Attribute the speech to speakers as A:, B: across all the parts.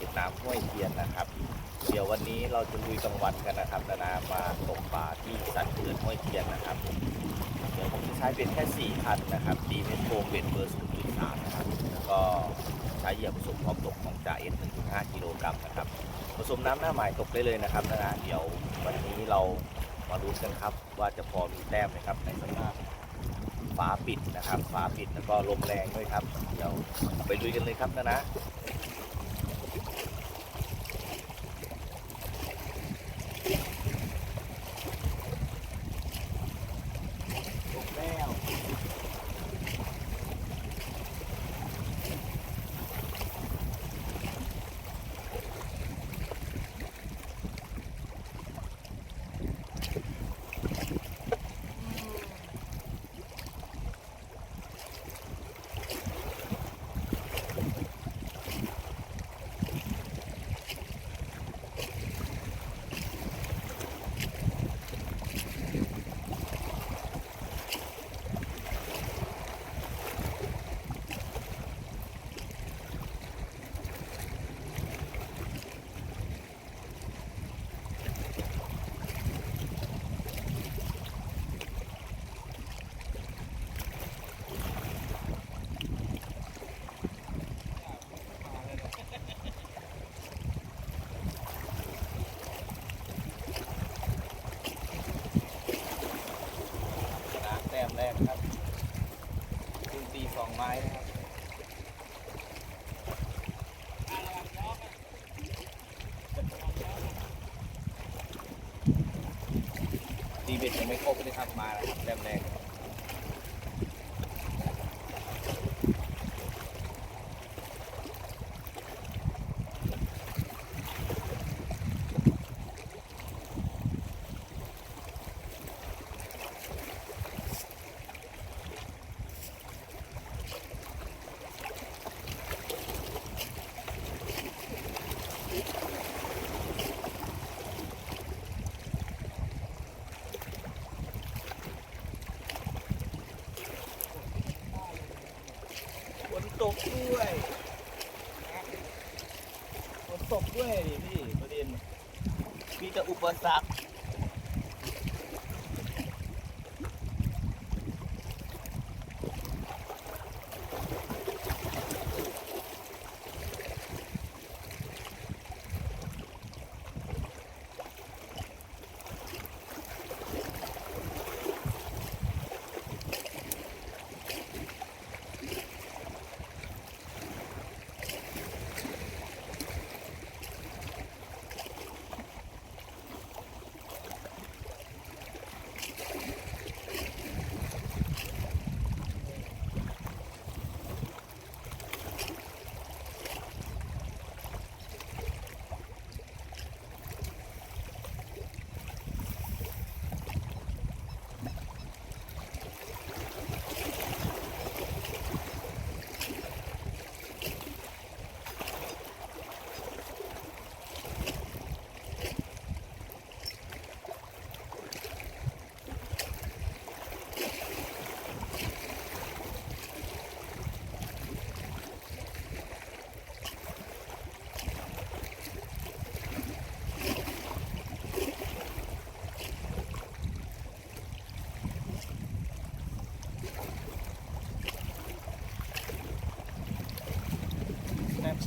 A: อยู่ที่อ่างเก็บน้ำห้วยเทียนนะครับ เดี๋ยววันนี้เราจะลุยกลางวันกันนะครับนานามาตกปลาที่สันเขื่อนห้วยเทียนนะครับ เดี๋ยวผมจะใช้เป็นแค่4คันนะครับดีเมนโฟมเบนเบอร์0.3นะครับแล้วก็ใช้เหยื่อผสมพร้อมตกของจ่าเอ็ม1.5กิโลกรัมนะครับผสมน้ำหน้าหมายตกได้เลยนะครับนานาเดี๋ยววันนี้เรามาลุ้นกันครับ ว่าจะพอมีแต้มไหมครับในสภาพฟ้าปิดนะครับฟ้าปิดแล้วก็ลมแรงด้วยครับ เดี๋ยวไปลุยกันเลยครับนานะ ลงแล้วชนะแต้มแรกครับดึงตีสองไม้นะครับ ดีเบ็ดยังไม่ครบเลยครับมาแล้วครับแต้มแรง ตกด้วยฝนตกด้วยดิพี่ประเด็นมีแต่อุปสรรค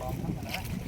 A: สองครับนะ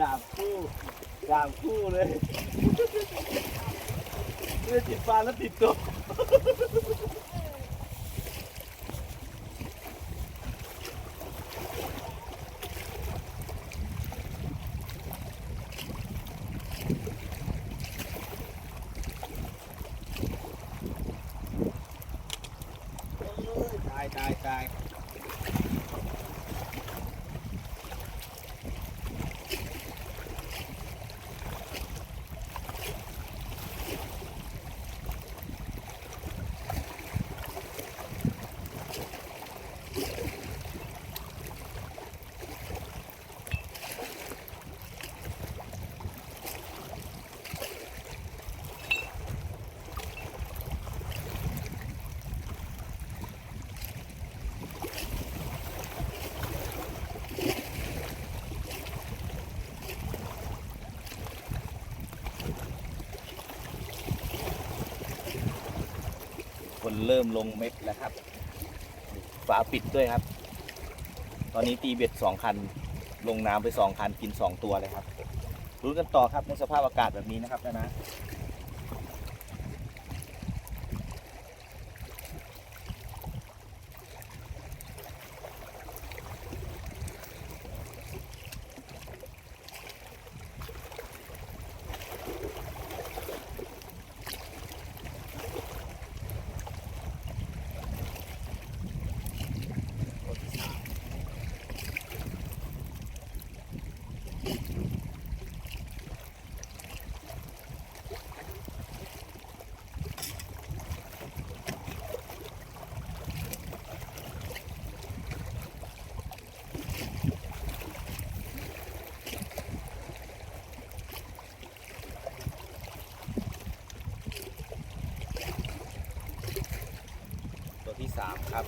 A: ดาบคู่ ดาบคู่เลยเลือดติดฟันแล้วติดตัว เริ่มลงเม็ดแล้วครับ ฝาปิดด้วยครับ ตอนนี้ตีเบ็ดสองคัน ลงน้ำไปสองคันกินสองตัวเลยครับรู้นกันต่อครับในสภาพอากาศแบบนี้นะครับนะนะ สามครับ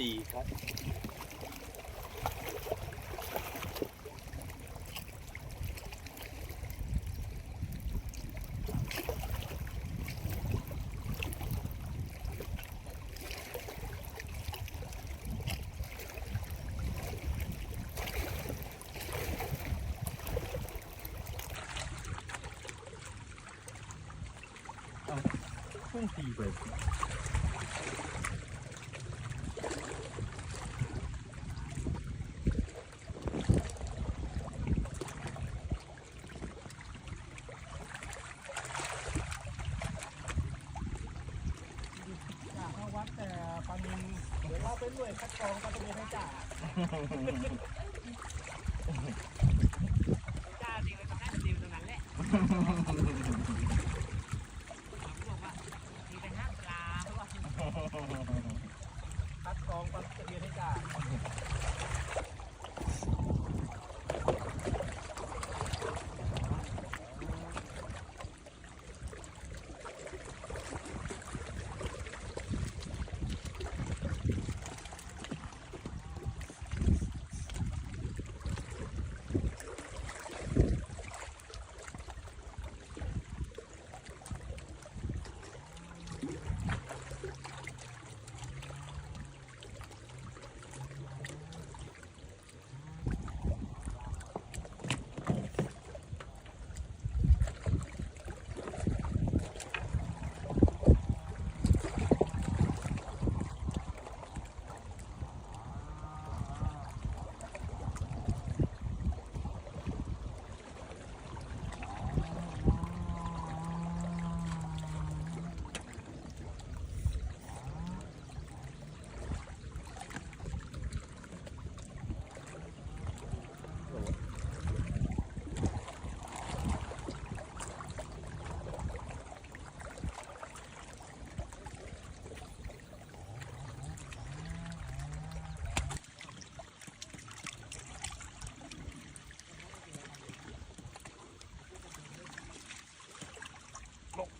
A: สี่ครับ
B: เพิ่งตีไป
C: จ่าเข้าวัดแต่ปานินเช่วยคัดกรองก็จะมีให้จ่าจ่าจริงเลยก็ให้มันดีตรงนั้นแหละบอกว่ามีแต่ห้าปลาเพราะว่าคัดกรองก็จะมีให้จ่า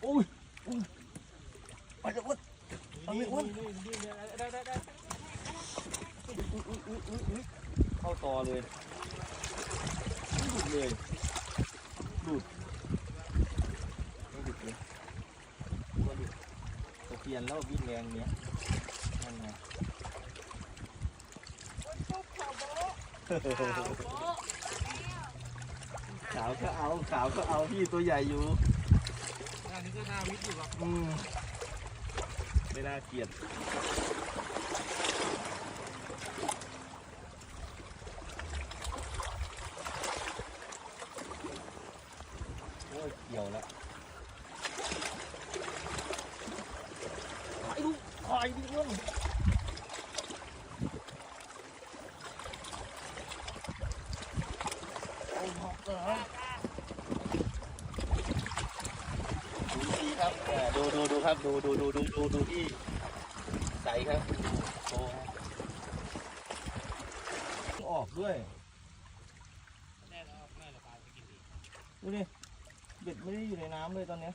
A: ค ไปเถอะอ้วน เอาไม่อ้วน
C: นี่นี่นี่ได้ได้ได้
A: เข้าต่อเลยไม่หลุดเลยหลุดไม่หลุดเลยตัวหลุดตะเพียนแล้ววิ่งแรงเนี้ยนั่นไงขาวก็เอาขาวก็เอาพี่ตัวใหญ่อยู่
C: อันนี้ก็น่าวิทย์อยู่หรอก
A: อืม ไม่น่าเกลียดโอ้ยเกี่ยวแล้วไอ้ลูกคอยดิเพื่อนเอาหอกเหรอดูดีครับเออดูดูดู ครับ ดูดูดูดูดูดูที่ใสครับโอ้ออกด้วย
C: แน่แล้วแน่ละปลาไปกินดี
A: ดูดิเบ็ดไม่ได้อยู่ในน้ำเลยตอนเนี้ย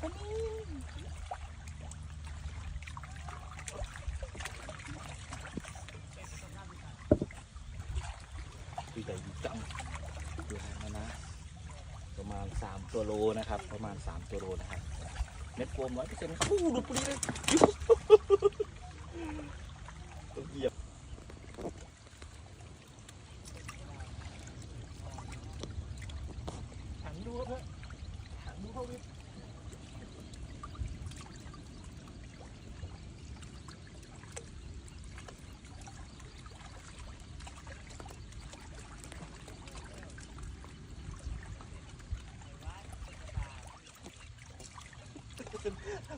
A: คือใหญ่ยู่จังดูนะนะ ประมาณสามตัวโลนะครับ ประมาณสามตัวโลนะครับ เม็ดโฟมร้อยเปอร์เซ็นต์ครับอู้ดูปุรีเลยต้องเหยียบ
C: ถังดูครับเพื่อนถังดูเข้าวิทย์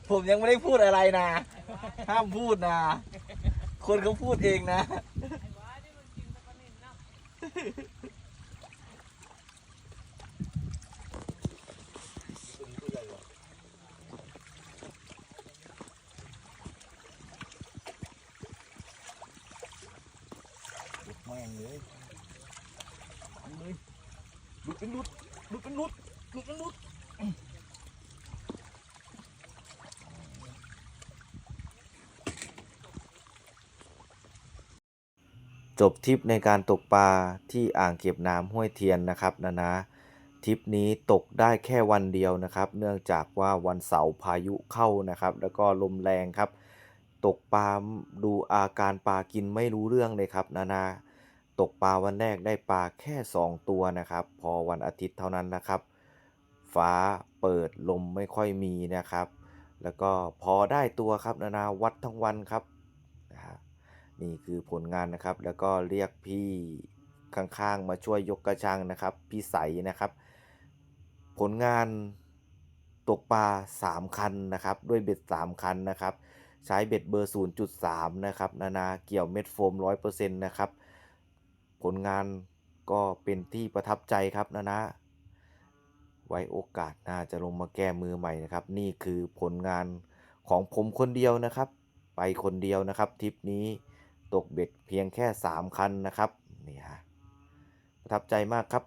A: ผมยังไม่ได้พูดอะไรนะ ห้ามพูดนะ คนเขาพูดเองนะ แม่งเลยเอาเลยหลุดเป็นหลุดหลุดเป็นหลุดหลุดเป็นหลุด จบทริปในการตกปลาที่อ่างเก็บน้ำห้วยเทียนนะครับนะนะทริปนี้ตกได้แค่วันเดียวนะครับ เนื่องจากว่าวันเสาร์พายุเข้านะครับ แล้วก็ลมแรงครับ ตกปลาดูอาการปลากินไม่รู้เรื่องเลยครับนานาตกปลาวันแรกได้ปลาแค่ 2 ตัวนะครับ พอวันอาทิตย์เท่านั้นนะครับ ฟ้าเปิดลมไม่ค่อยมีนะครับ แล้วก็พอได้ตัวครับนานาวัดทั้งวันครับ นี่คือผลงานนะครับ แล้วก็เรียกพี่ข้างๆ มาช่วยยกกระชังนะครับ พี่ใสนะครับ ผลงานตกปลา 3 คันนะครับ ด้วยเบ็ด 3 คันนะครับ ใช้เบ็ดเบอร์ 0.3 นะครับ นานาเกี่ยวเม็ดโฟม 100%นะครับ ผลงานก็เป็นที่ประทับใจครับนานาไว้โอกาสหน้าจะลงมาแก้มือใหม่นะครับ นี่คือผลงานของผมคนเดียวนะครับ ไปคนเดียวนะครับทริปนี้ ตกเบ็ดเพียงแค่ 3 คันนะครับนี่ฮะประทับใจมากครับ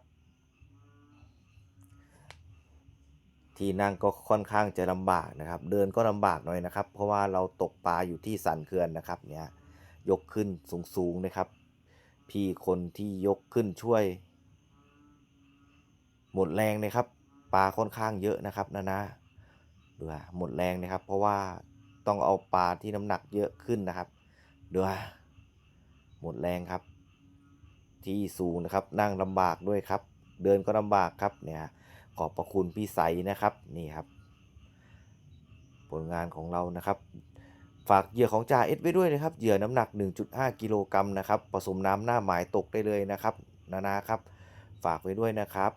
A: ที่นั่งก็ค่อนข้างจะลำบากนะครับ เดินก็ลำบากหน่อยนะครับ เพราะว่าเราตกปลาอยู่ที่สันเขื่อนนะครับเนี่ยยกขึ้นสูงๆนะครับ พี่คนที่ยกขึ้นช่วย หมดแรงเลยครับปลาค่อนข้างเยอะนะครับนะนะดูฮะหมดแรงนะครับ เพราะว่าต้องเอาปลาที่น้ำหนักเยอะขึ้นนะครับดูฮะ หมดแรงครับ ที่สูงนะครับนั่งลำบากด้วยครับ เดินก็ลำบากครับเนี่ยขอบพระคุณพี่ใสนะครับนี่ครับ ผลงานของเรานะครับฝากเหยื่อของจ่าเอสไว้ด้วยนะครับ เหยื่อน้ำหนัก 1.5 กิโลกรัมนะครับ ผสมน้ำหน้าหมายตกได้เลยนะครับ นานาครับ ฝากไว้ด้วยนะครับ